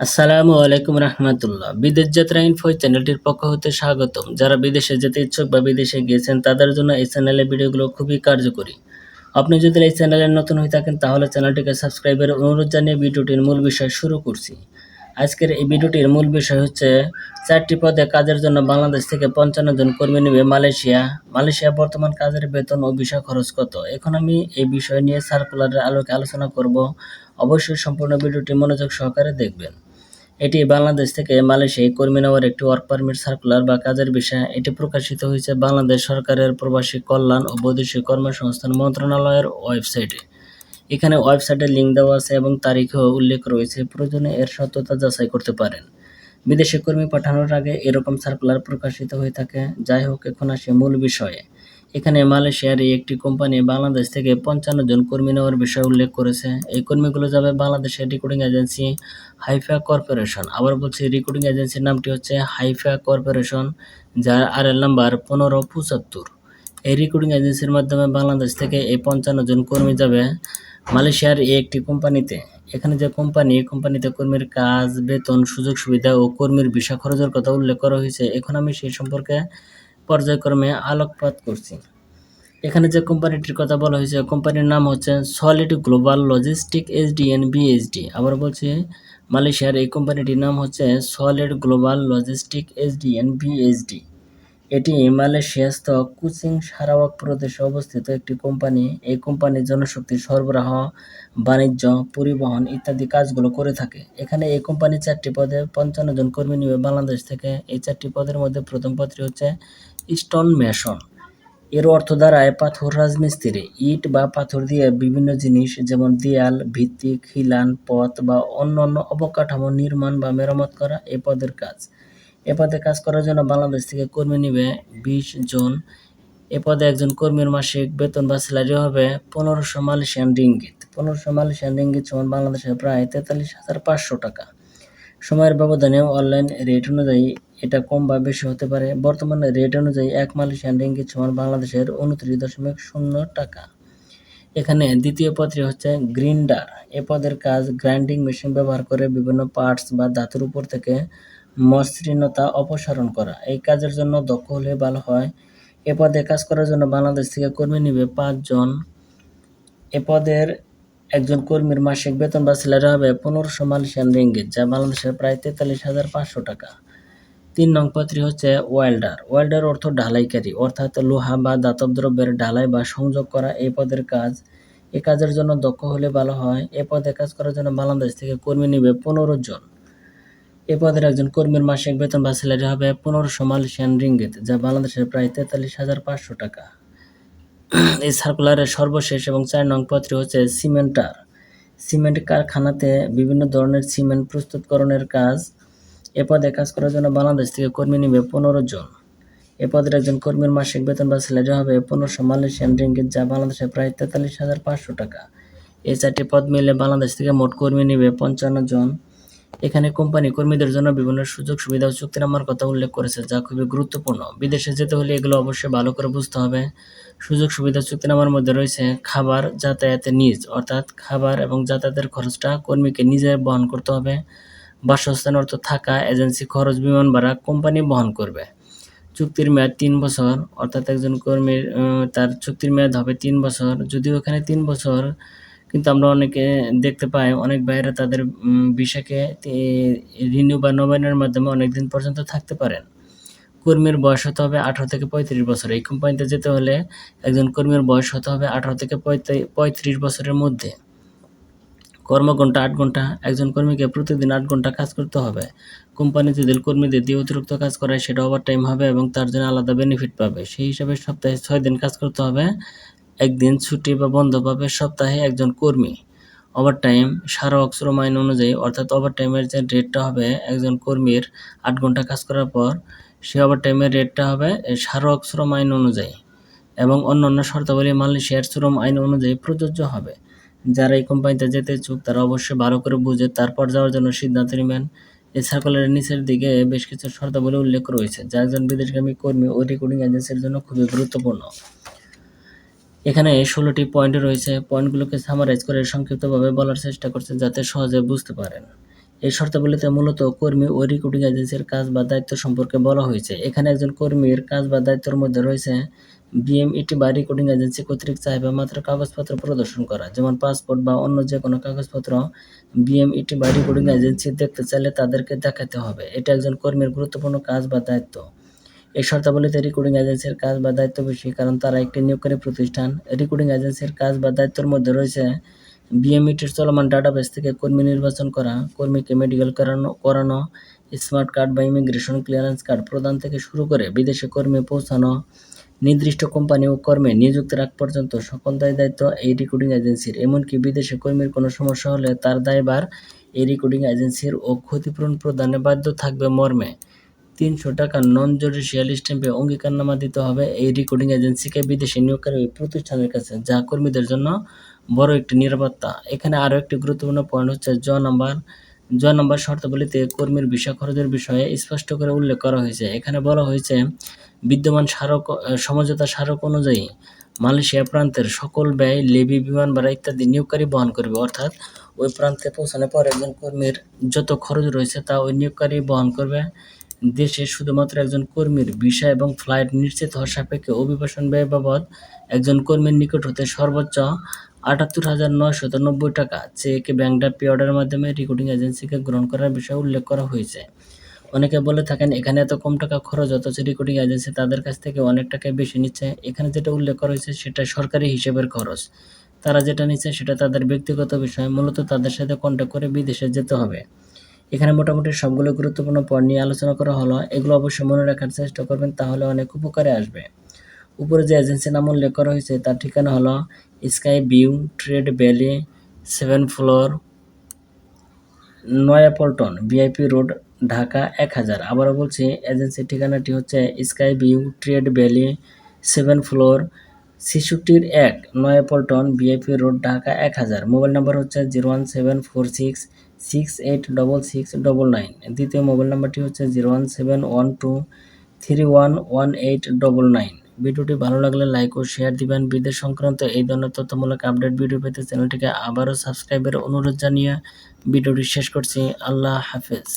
আসসালামু আলাইকুম রহমতুল্লাহ। বিদেশ যাত্রা ইনফো চ্যানেলটির পক্ষ হতে স্বাগতম। যারা বিদেশে যেতে ইচ্ছুক বা বিদেশে গিয়েছেন, তাদের জন্য এই চ্যানেলের ভিডিওগুলো খুবই কার্যকরী। আপনি যদি এই চ্যানেলে নতুন হয়ে থাকেন, তাহলে চ্যানেলটিকে সাবস্ক্রাইবের অনুরোধ জানিয়ে ভিডিওটির মূল বিষয় শুরু করছি। আজকের এই ভিডিওটির মূল বিষয় হচ্ছে, চারটি পদে কাজের জন্য বাংলাদেশ থেকে পঞ্চান্ন জন কর্মী নেবে মালয়েশিয়া। মালয়েশিয়া বর্তমান কাজের বেতন ও বিষয় খরচ কত? এখন আমি এই বিষয় নিয়ে সার্কুলারের আলোকে আলোচনা করব। অবশ্যই সম্পূর্ণ ভিডিওটি মনোযোগ সহকারে দেখবেন। এটি বাংলাদেশ থেকে মালয়েশিয়ায় কর্মী নেওয়ার একটি ওয়ার্ক পারমিট সার্কুলার বা কাজের বিষয়। এটি প্রকাশিত হয়েছে বাংলাদেশ সরকারের প্রবাসী কল্যাণ ও বৈদেশিক কর্মসংস্থান মন্ত্রণালয়ের ওয়েবসাইটে। এখানে ওয়েবসাইটের লিঙ্ক দেওয়া আছে এবং তারিখও উল্লেখ রয়েছে। প্রয়োজনে এর সত্যতা যাচাই করতে পারেন। বিদেশি কর্মী পাঠানোর আগে এরকম সার্কুলার প্রকাশিত হয়ে থাকে। যাই হোক, এখন আসে মূল বিষয়ে। এখানে মালয়েশিয়ার এই একটি কোম্পানি বাংলাদেশ থেকে পঞ্চান্ন জন কর্মী নেওয়ার বিষয়ে উল্লেখ করেছে। এই কর্মীগুলো যাবে বাংলাদেশের রিক্রুটিং এজেন্সি হাইফা কর্পোরেশন আবার বলছি রিক্রুটিং এজেন্সির নামটি হচ্ছে হাইফা কর্পোরেশন যার আর এল নাম্বার পনেরো পঁচাত্তর। এই রিক্রুটিং এজেন্সির মাধ্যমে বাংলাদেশ থেকে এই পঞ্চান্ন জন কর্মী যাবে মালয়েশিয়ার এই একটি কোম্পানিতে। এখানে যে কোম্পানি কোম্পানিতে কর্মীর কাজ, বেতন সুযোগ সুবিধা ও কর্মীর ভিসা খরচের কথা উল্লেখ করা হয়েছে। এখন আমি সেই সম্পর্কে পর্যায়ক্রমে আলোকপাত করছি। এখানে যে কোম্পানিটির কথা বলা হয়েছে, কোম্পানির নাম হচ্ছে solid global logistic SDN BSD আবার বলছি, মালয়েশিয়ার এই কোম্পানিটির নাম হচ্ছে solid global logistic SDN BSD এটি মালয়েশিয়াস্থ কুচিং সারাওয়াক প্রদেশে অবস্থিত একটি কোম্পানি। এই কোম্পানির জনশক্তি সরবরাহ, বাণিজ্য, পরিবহন ইত্যাদি কাজগুলো করে থাকে। এখানে এই কোম্পানি চারটি পদে পঞ্চান্ন জন কর্মী নিবে বাংলাদেশ থেকে। এই চারটি পদের মধ্যে প্রথম পদটি হচ্ছে স্টোন মেশন। এর অর্থ দাঁড়ায় পাথর রাজমিস্ত্রি, ইট বা পাথর দিয়ে বিভিন্ন জিনিস যেমন দেয়াল, ভিত্তি, খিলান, পথ বা অন্যান্য অবকাঠামো নির্মাণ বা মেরামত করা এ পদের কাজ। এ পদে কাজ করার জন্য বাংলাদেশ থেকে কর্মী নিবে বিশ জন। এ পদে একজন কর্মীর মাসিক বেতন বা স্যালারি হবে পনেরোশো মালয়েশিয়ান রিঙ্গিত। পনেরোশো মালয়েশিয়ান রিঙ্গিত সমান বাংলাদেশের প্রায় তেতাল্লিশ হাজার পাঁচশো টাকা। সময়ের ব্যবধানে অনলাইন রেট অনুযায়ী এটা কম বা বেশি হতে পারে। বর্তমানে রেট অনুযায়ী এক মালয়েশিয়ান রিঙ্গিত সমান বাংলাদেশের উনত্রিশ দশমিক শূন্য টাকা। এখানে দ্বিতীয় পদটি হচ্ছে গ্রিন্ডার। এ পদের কাজ গ্রাইন্ডিং মেশিন ব্যবহার করে বিভিন্ন পার্টস বা ধাতুর উপর থেকে মসৃণতা অপসারণ করা। এই কাজের জন্য দক্ষ হলে ভালো হয়। এ পদে কাজ করার জন্য বাংলাদেশ থেকে কর্মী নিবে পাঁচজন। এ পদের একজন কর্মীর মাসিক বেতন বা স্যালারি হবে পনেরোশো মালয়েশিয়ান রিঙ্গিত, যা বাংলাদেশের প্রায় তেতাল্লিশ হাজার পাঁচশো টাকা। তিন নং পদটি হচ্ছে ওয়েল্ডার। ওয়েল্ডার অর্থ ঢালাইকারী, অর্থাৎ লোহা বা দাতব দ্রব্যের ঢালাই বা সংযোগ করা এই পদের কাজ। এ কাজের জন্য দক্ষ হলে ভালো হয়। এ পদে কাজ করার জন্য বাংলাদেশ থেকে কর্মী নিবে পনেরো জন। এ পদের একজন কর্মীর মাসিক বেতন বা স্যালারি হবে পনেরোশো মালয়েশিয়ান রিঙ্গিত, যা বাংলাদেশের প্রায় তেতাল্লিশ হাজার পাঁচশো টাকা। এই সার্কুলারের সর্বশেষ এবং চার নং পদটি হচ্ছে সিমেন্টার। সিমেন্ট কারখানাতে বিভিন্ন ধরনের সিমেন্ট প্রস্তুতকরণের কাজ। এ পদে কাজ করার জন্য বাংলাদেশ থেকে কর্মী নিবে পনেরো জন। এ পদের একজন কর্মীর মাসিক বেতন বা স্যালারি হবে পনেরোশো মালয়েশিয়ান রিঙ্গিত, যা বাংলাদেশে প্রায় তেতাল্লিশ হাজার পাঁচশো টাকা। এই চারটি পদ মিলে বাংলাদেশ থেকে মোট কর্মী নিবে পঞ্চান্ন জন। এখানে কোম্পানি কর্মীদের জন্য বিভিন্ন সুযোগ সুবিধা ও চুক্তিনামার কথা উল্লেখ করেছে, যা খুবই গুরুত্বপূর্ণ। বিদেশে যেতে হলে এগুলো অবশ্যই ভালো করে বুঝতে হবে। সুযোগ সুবিধা চুক্তি চুক্তিনামার মধ্যে রয়েছে খাবার, যাতায়াতের নিজ, অর্থাৎ খাবার এবং যাতায়াতের খরচটা কর্মীকে নিজে বহন করতে হবে। বাসস্থান অর্থ থাকা, এজেন্সি খরচ, বিমান ভাড়া কোম্পানি বহন করবে। চুক্তির মেয়াদ তিন বছর, অর্থাৎ একজন কর্মীর তার চুক্তির মেয়াদ হবে তিন বছর। যদিও এখানে তিন বছর কিন্তু আমরা অনেকে দেখতে পাই, অনেক বাইরে তাদের বিষয়কে রিনিউ বা নবায়নের মাধ্যমে অনেক দিন পর্যন্ত থাকতে পারেন। কর্মীর বয়স হতে হবে আঠারো থেকে পঁয়ত্রিশ বছর। এই কোম্পানিতে যেতে হলে একজন কর্মীর বয়স হতে হবে আঠারো থেকে পঁয়ত্রিশ বছরের মধ্যে। কর্মঘণ্টা আট ঘণ্টা একজন কর্মীকে প্রতিদিন আট ঘণ্টা কাজ করতে হবে। কোম্পানি যদি কর্মীদের দিয়ে অতিরিক্ত কাজ করায়, সেটা ওভার টাইম হবে এবং তার জন্য আলাদা বেনিফিট পাবে। সেই হিসাবে সপ্তাহে ছয় দিন কাজ করতে হবে। একদিন ছুটি বা বন্ধ পাবে সপ্তাহে একজন কর্মী। ওভার টাইম সারা অক্সরম আইন অনুযায়ী, অর্থাৎ ওভার টাইমের যে রেটটা হবে একজন কর্মীর আট ঘণ্টা কাজ করার পর সে ওভার টাইমের রেটটা হবে সারা অক্সরম আইন অনুযায়ী এবং অন্য অন্য শর্তাবলী মালয়েশিয়ার শ্রম আইন অনুযায়ী প্রযোজ্য হবে। যারা এই কোম্পানিতে যেতে ইচ্ছুক, তারা অবশ্যই ভালো করে বুঝে তারপর যাওয়ার জন্য সিদ্ধান্ত নেবেন। এই সার্কুলারের নিচের দিকে বেশ কিছু শর্তাবলী উল্লেখ রয়েছে, যা একজন বিদেশগামী কর্মী ও রেকর্ডিং এজেন্সির জন্য খুবই গুরুত্বপূর্ণ। এখানে ষোলোটি পয়েন্ট রয়েছে। পয়েন্টগুলোকে সামারাইজ করে সংক্ষিপ্তভাবে বলার চেষ্টা করছে যাতে সহজে বুঝতে পারেন। এই শর্তাবলীতে মূলত কর্মী ও রিক্রুটিং এজেন্সির কাজ বা দায়িত্ব সম্পর্কে বলা হয়েছে। এখানে একজন কর্মীর কাজ বা দায়িত্বের মধ্যে রয়েছে বিএমইটি বা রিক্রুটিং এজেন্সি কর্তৃক চাইবে মাত্র কাগজপত্র প্রদর্শন করা। যেমন পাসপোর্ট বা অন্য যে কোনো কাগজপত্র বিএমইটি বা রিক্রুটিং এজেন্সি দেখতে চাইলে তাদেরকে দেখাতে হবে। এটা একজন কর্মীর গুরুত্বপূর্ণ কাজ বা দায়িত্ব। এই শর্তাবলীতে রিক্রুটিং এজেন্সির কাজ বা দায়িত্ব বেশি কারণ তারা একটি নিয়োগকারী প্রতিষ্ঠান। রিক্রুটিং এজেন্সির কাজ বা দায়িত্বের মধ্যে রয়েছে বিএমইটির চলমান ডাটাবেস থেকে কর্মী নির্বাচন করা, কর্মীকে মেডিকেল করানো করানো স্মার্ট কার্ড বা ইমিগ্রেশন ক্লিয়ারেন্স কার্ড প্রদান থেকে শুরু করে বিদেশে কর্মী পৌঁছানো, নির্দিষ্ট কোম্পানি ও কর্মে নিযুক্তির আগ পর্যন্ত সকল দায় দায়িত্ব এই রিক্রুটিং এজেন্সির এমনকি বিদেশে কর্মীর কোনো সমস্যা হলে তার দায়ভার এই রিক্রুটিং এজেন্সির ও ক্ষতিপূরণ প্রদানে বাধ্য থাকবে মর্মে। তিনশো টাকা নন জুডিশিয়াল স্ট্যাম্পে অঙ্গীকারনামা দিতে হবে। এই রিক্রুটিং এজেন্সিকে বিদেশি নিয়োগকারী প্রতিষ্ঠানের কাছে। যা কর্মীদের জন্য বড় একটি নিরাপত্তা। এখানে আরও একটি গুরুত্বপূর্ণ পয়েন্ট হচ্ছে জ নাম্বার। জ নাম্বার শর্তাবলীতে কর্মীর ভিসা খরচের বিষয়ে স্পষ্ট করে উল্লেখ করা হয়েছে। এখানে বলা হয়েছে, বিদ্যমান স্মারক, সমঝোতা স্মারক অনুযায়ী মালয়েশিয়া প্রান্তের সকল ব্যয়, লেবি, বিমান ভাড়া ইত্যাদি নিয়োগকারী বহন করবে। অর্থাৎ ওই প্রান্তে পৌঁছানোর পর একজন কর্মীর যত খরচ রয়েছে তা ওই নিয়োগকারী বহন করবে। দেশে শুধুমাত্র একজন কর্মীর ভিসা এবং ফ্লাইট নিশ্চিত হওয়ার সাপেক্ষে অভিবাসন ব্যয় বাবদ একজন কর্মীর নিকট হতে সর্বোচ্চ আটাত্তর হাজার নয়শত নব্বই টাকা, চেক ব্যাংক ড্রাফট পে অর্ডারের মাধ্যমে রিক্রুটিং এজেন্সিকে গ্রহণ করার বিষয়ে উল্লেখ করা হয়েছে। অনেকে বলে থাকেন, এখানে এত কম টাকা খরচ, অথচ রিক্রুটিং এজেন্সি তাদের কাছ থেকে অনেক টাকায় বেশি নিচ্ছে। এখানে যেটা উল্লেখ করা হয়েছে, সেটা সরকারি হিসেবের খরচ। তারা যেটা নিচ্ছে, সেটা তাদের ব্যক্তিগত বিষয়। মূলত তাদের সাথে কন্ট্যাক্ট করে বিদেশে যেতে হবে। এখানে মোটামুটি সবগুলো গুরুত্বপূর্ণ পয়েন্ট নিয়ে আলোচনা করা হলো। এগুলো অবশ্যই মনে রাখার চেষ্টা করবেন, তাহলে অনেক উপকারে আসবে। উপরে যে এজেন্সির নাম উল্লেখ করা হয়েছে, তার ঠিকানা হলো sky view trade valley seven floor Nayapaltan VIP road Dhaka এক হাজার। আবারও বলছি, এজেন্সির ঠিকানাটি হচ্ছে sky view trade valley seven floor শিশুটির এক নয়াপল্টন ভিআইপি রোড ঢাকা এক হাজার। মোবাইল নাম্বার হচ্ছে zero one seven four six six eight double six double nine দ্বিতীয় মোবাইল নাম্বারটি হচ্ছে zero one seven one two three one one eight double nine ভিডিওটি ভালো লাগলে লাইক ও শেয়ার দিবেন। বিদেশ সংক্রান্ত এই ধরনের তথ্যমূলক আপডেট ভিডিও পেতে চ্যানেলটিকে আবারও সাবস্ক্রাইবের অনুরোধ জানিয়ে ভিডিওটি শেষ করছি। আল্লাহ হাফেজ।